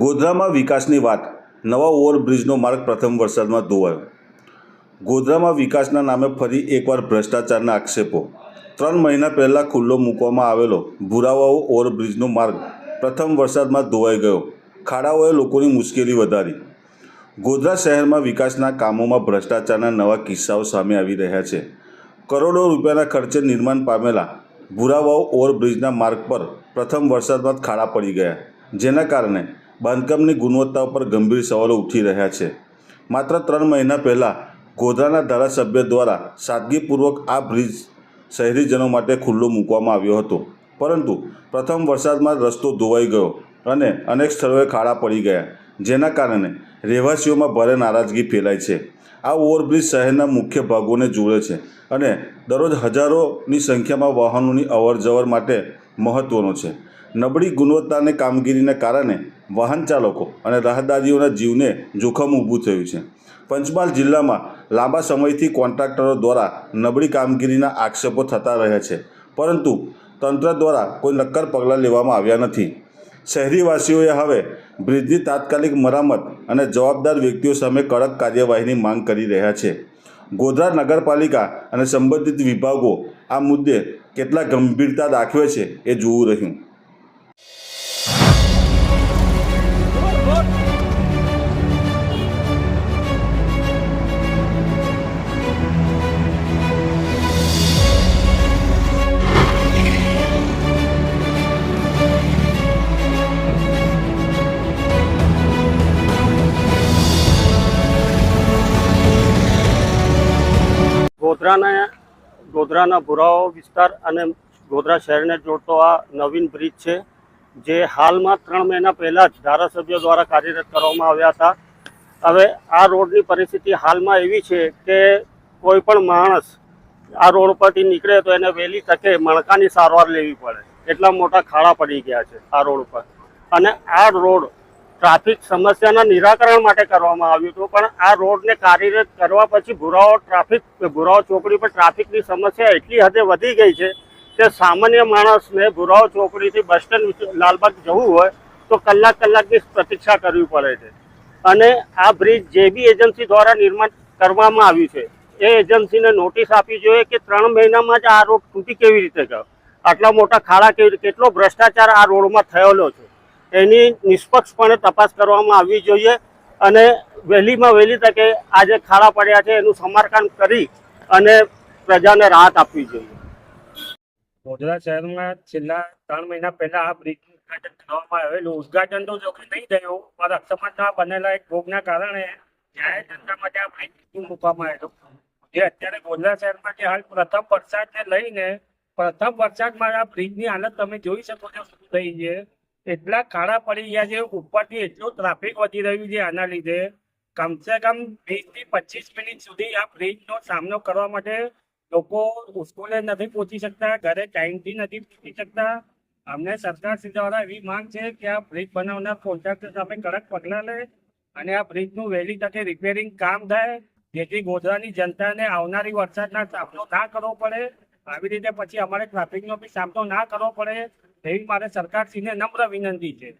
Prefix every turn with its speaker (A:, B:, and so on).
A: ગોધરામાં વિકાસની વાત. નવા ઓવરબ્રિજનો માર્ગ પ્રથમ વરસાદમાં ધોવાયો. ગોધરામાં વિકાસના નામે ફરી એકવાર ભ્રષ્ટાચારના આક્ષેપો. ત્રણ મહિના પહેલાં ખુલ્લો મૂકવામાં આવેલો ભુરાવાઓ ઓવરબ્રિજનો માર્ગ પ્રથમ વરસાદમાં ધોવાઈ ગયો. ખાડાઓએ લોકોની મુશ્કેલી વધારી. ગોધરા શહેરમાં વિકાસના કામોમાં ભ્રષ્ટાચારના નવા કિસ્સાઓ સામે આવી રહ્યા છે. કરોડો રૂપિયાના ખર્ચે નિર્માણ પામેલા ભુરાવાઓ ઓવરબ્રિજના માર્ગ પર પ્રથમ વરસાદમાં ખાડા પડી ગયા, જેના કારણે બાંધકામની ગુણવત્તા ઉપર ગંભીર સવાલો ઉઠી રહ્યા છે. માત્ર ત્રણ મહિના પહેલાં ગોધરાના ધારાસભ્ય દ્વારા સાદગીપૂર્વક આ બ્રિજ શહેરીજનો માટે ખુલ્લો મૂકવામાં આવ્યો હતો. પરંતુ પ્રથમ વરસાદમાં રસ્તો ધોવાઈ ગયો અને અનેક સ્થળોએ ખાડા પડી ગયા, જેના કારણે રહેવાસીઓમાં ભારે નારાજગી ફેલાઈ છે. આ ઓવરબ્રિજ શહેરના મુખ્ય ભાગોને જોડે છે અને દરરોજ હજારોની સંખ્યામાં વાહનોની અવરજવર માટે મહત્ત્વનો છે. નબળી ગુણવત્તાની કામગીરીને કારણે વાહન ચાલકો અને રાહદારીઓના જીવને જોખમ ઊભું થયું છે. પંચમહાલ જિલ્લામાં લાંબા સમયથી કોન્ટ્રાક્ટરો દ્વારા નબળી કામગીરીના આક્ષેપો થતા રહ્યા છે. પરંતુ તંત્ર દ્વારા કોઈ નક્કર પગલાં લેવામાં આવ્યા નથી. શહેરીવાસીઓએ હવે બ્રિજની તાત્કાલિક મરામત અને જવાબદાર વ્યક્તિઓ સામે કડક કાર્યવાહીની માંગ કરી રહ્યા છે. ગોધરા નગરપાલિકા અને સંબંધિત વિભાગો આ મુદ્દે કેટલા ગંભીરતા દાખવે છે એ જોવું રહ્યું.
B: ગોધરાના ગોધરાના ભુરાઓ વિસ્તાર અને ગોધરા શહેરને જોડતો આ નવીન બ્રિજ છે, જે હાલમાં ત્રણ મહિના પહેલાં જ ધારાસભ્યો દ્વારા કાર્યરત કરવામાં આવ્યા હતા. હવે આ રોડની પરિસ્થિતિ હાલમાં એવી છે કે કોઈ પણ માણસ આ રોડ પરથી નીકળે તો એને વહેલી તકે મણકાની સારવાર લેવી પડે. એટલા મોટા ખાડા પડી ગયા છે આ રોડ પર અને આ રોડ ટ્રાફિક સમસ્યાના નિરાકરણ માટે કરવામાં આવ્યું હતું, પણ આ રોડને કાર્યરત કરવા પછી ભુરાઓ ટ્રાફિક, ભુરાઓ ચોકડી પર ટ્રાફિકની સમસ્યા એટલી હદે વધી ગઈ છે કે સામાન્ય માણસને ભુરાઓ ચોકડીથી બસ સ્ટેન્ડ લાલબાગ જવું હોય તો કલાક કલાકની પ્રતીક્ષા કરવી પડે છે. અને આ બ્રિજ જે બી એજન્સી દ્વારા નિર્માણ કરવામાં આવ્યું છે. એ એજન્સીને નોટિસ આપવી જોઈએ કે ત્રણ મહિનામાં જ આ રોડ તૂટી કેવી રીતે ગયો? આટલા મોટા ખાડા કેવી કેટલો ભ્રષ્ટાચાર આ રોડમાં થયેલો છે? એની નિષ્પક્ષપણે તપાસ કરવામાં આવવી જોઈએ અને વહેલીમાં વહેલી તકે આ જે ખાડા પડ્યા છે એનું સમારકામ કરી અને પ્રજાને રાહત આપવી જોઈએ.
C: ગોધરા શહેરમાં છેલ્લા ત્રણ મહિના પહેલા આ બ્રિજનું ઉદઘાટન કરવામાં આવેલું. ઉદઘાટન તો જોકે નહીં થયું, પણ અક્ષમતના બનેલા એક ભોગના કારણે જાહેર જનતા માટે આ બ્રિજ મૂકવામાં આવેલું. જે અત્યારે ગોધરા શહેરમાં જે હાલ પ્રથમ વરસાદને લઈને પ્રથમ વરસાદમાં આ બ્રિજની હાલત તમે જોઈ શકો છો, શું થઈ છે. એટલા ખાડા પડી ગયા છે, ઉપરથી એટલું ટ્રાફિક વધી રહ્યું છે આના લીધે. કમસે કમ વીસથી પચીસ મિનિટ સુધી આ બ્રિજનો સામનો કરવા માટે લોકો સ્કૂલે નથી પહોંચી શકતા, ઘરે ટાઈમથી નથી પહોંચી શકતા. અમને સરકાર દ્વારા એવી માંગ છે કે આ બ્રિજ બનાવનાર કોન્ટ્રાક્ટર સામે કડક પગલાં લે અને આ બ્રિજનું વહેલી તકે રિપેરિંગ કામ થાય, જેથી ગોધરાની જનતાને આવનારી વરસાદના સામનો ના કરવો પડે. આવી રીતે પછી અમારે ટ્રાફિકનો બી સામનો ના કરવો પડે. એવી મારે સરકારશ્રીને નમ્ર વિનંતી છે.